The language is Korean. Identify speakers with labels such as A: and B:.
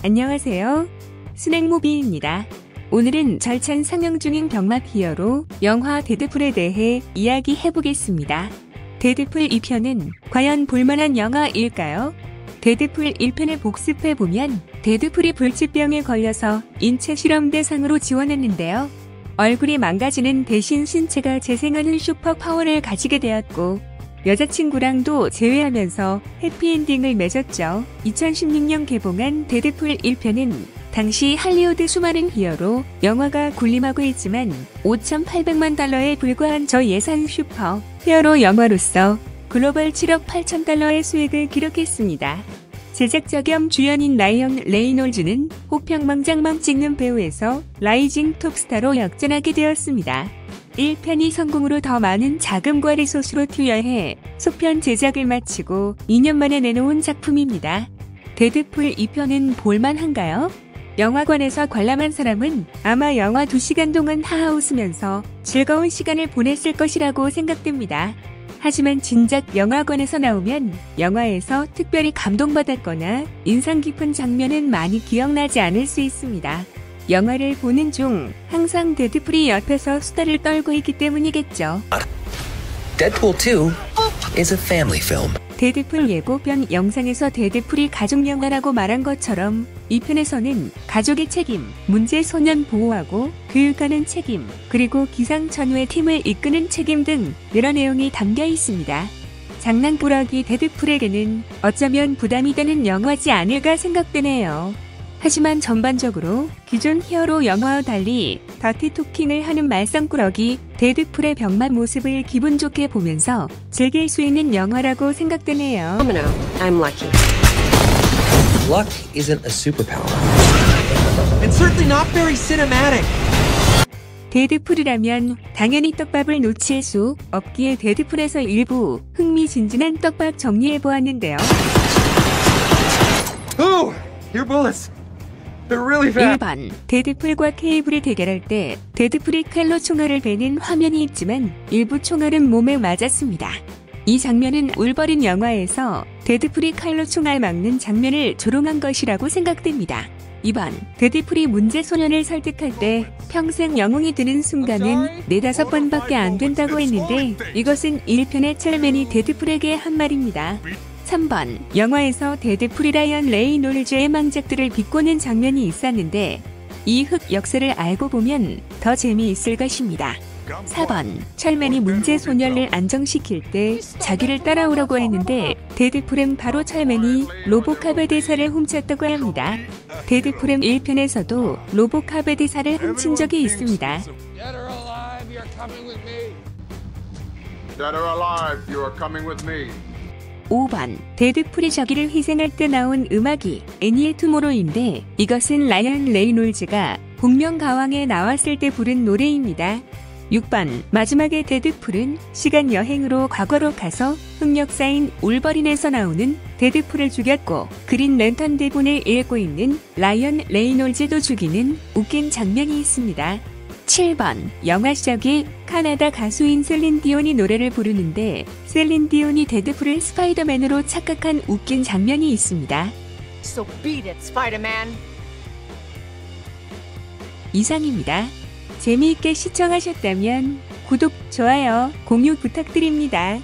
A: 안녕하세요. 스낵모비입니다. 오늘은 절찬 상영 중인 병맛 히어로 영화 데드풀에 대해 이야기해보겠습니다. 데드풀 2편은 과연 볼만한 영화일까요? 데드풀 1편을 복습해보면 데드풀이 불치병에 걸려서 인체 실험 대상으로 지원했는데요. 얼굴이 망가지는 대신 신체가 재생하는 슈퍼 파워를 가지게 되었고 여자친구랑도 재회하면서 해피엔딩을 맺었죠. 2016년 개봉한 데드풀 1편은 당시 할리우드 수많은 히어로 영화가 군림하고 있지만 5,800만 달러에 불과한 저예산 슈퍼 히어로 영화로서 글로벌 7억 8천 달러의 수익을 기록했습니다. 제작자 겸 주연인 라이언 레이놀즈는 혹평망장망 찍는 배우에서 라이징 톱스타로 역전하게 되었습니다. 1편이 성공으로 더 많은 자금과 리소스로 투여해 소편 제작을 마치고 2년 만에 내놓은 작품입니다. 데드풀 2편은 볼만한가요? 영화관에서 관람한 사람은 아마 영화 2시간 동안 하하 웃으면서 즐거운 시간을 보냈을 것이라고 생각됩니다. 하지만 진작 영화관에서 나오면 영화에서 특별히 감동받았거나 인상 깊은 장면은 많이 기억나지 않을 수 있습니다. 영화를 보는 중 항상 데드풀이 옆에서 수다를 떨고 있기 때문이겠죠.
B: Deadpool 2 is a family film.
A: 데드풀 예고편 영상에서 데드풀이 가족 영화라고 말한 것처럼 이 편에서는 가족의 책임, 문제 소년 보호하고 교육하는 책임, 그리고 기상천외 팀을 이끄는 책임 등 여러 내용이 담겨 있습니다. 장난꾸러기 데드풀에게는 어쩌면 부담이 되는 영화지 않을까 생각되네요. 하지만 전반적으로 기존 히어로 영화와 달리 더티 토킹을 하는 말썽꾸러기 데드풀의 병맛 모습을 기분 좋게 보면서 즐길 수 있는 영화라고 생각되네요.
C: I'm lucky.
B: Luck isn't a superpower.
D: and certainly not very cinematic.
A: 데드풀이라면 당연히 떡밥을 놓칠 수 없기에 데드풀에서 일부 흥미진진한 떡밥 정리해 보았는데요.
D: Ooh, your bullets. They're really fast.
A: 1번 데드풀과 케이블이 대결할 때 데드풀이 칼로 총알을 베는 화면이 있지만 일부 총알은 몸에 맞았습니다. 이 장면은 울버린 영화에서 데드풀이 칼로 총알 막는 장면을 조롱한 것이라고 생각됩니다. 2번 데드풀이 문제 소년을 설득할 때 평생 영웅이 되는 순간은 네다섯 번밖에 안 된다고 했는데 이것은 1편의 첼맨이 데드풀에게 한 말입니다. 3번 영화에서 데드풀이 라이언 레이 놀즈의 망작들을 비꼬는 장면이 있었는데 이흑 역사를 알고 보면 더 재미있을 것입니다. 4번 철맨이 문제 소녀를 안정시킬 때 자기를 따라오라고 했는데 데드풀은 바로 철맨이 로보캅의 대사를 훔쳤다고 합니다. 데드풀은 1편에서도 로보캅의 대사를 훔친 적이 있습니다.
E: Dead or alive, you're coming with me.
F: Dead or alive, you are coming with me.
A: 5번 데드풀이 자기를 희생할 때 나온 음악이 애니의 투모로인데 이것은 라이언 레이놀즈가 복면 가왕에 나왔을 때 부른 노래입니다. 6번 마지막에 데드풀은 시간 여행으로 과거로 가서 흑역사인 울버린에서 나오는 데드풀을 죽였고 그린 랜턴 대본을 읽고 있는 라이언 레이놀즈도 죽이는 웃긴 장면이 있습니다. 7번 영화 시작에 카나다 가수인 셀린 디온이 노래를 부르는데 셀린 디온이 데드풀을 스파이더맨으로 착각한 웃긴 장면이 있습니다.
C: So beat it, Spider-Man.
A: 이상입니다. 재미있게 시청하셨다면 구독, 좋아요, 공유 부탁드립니다.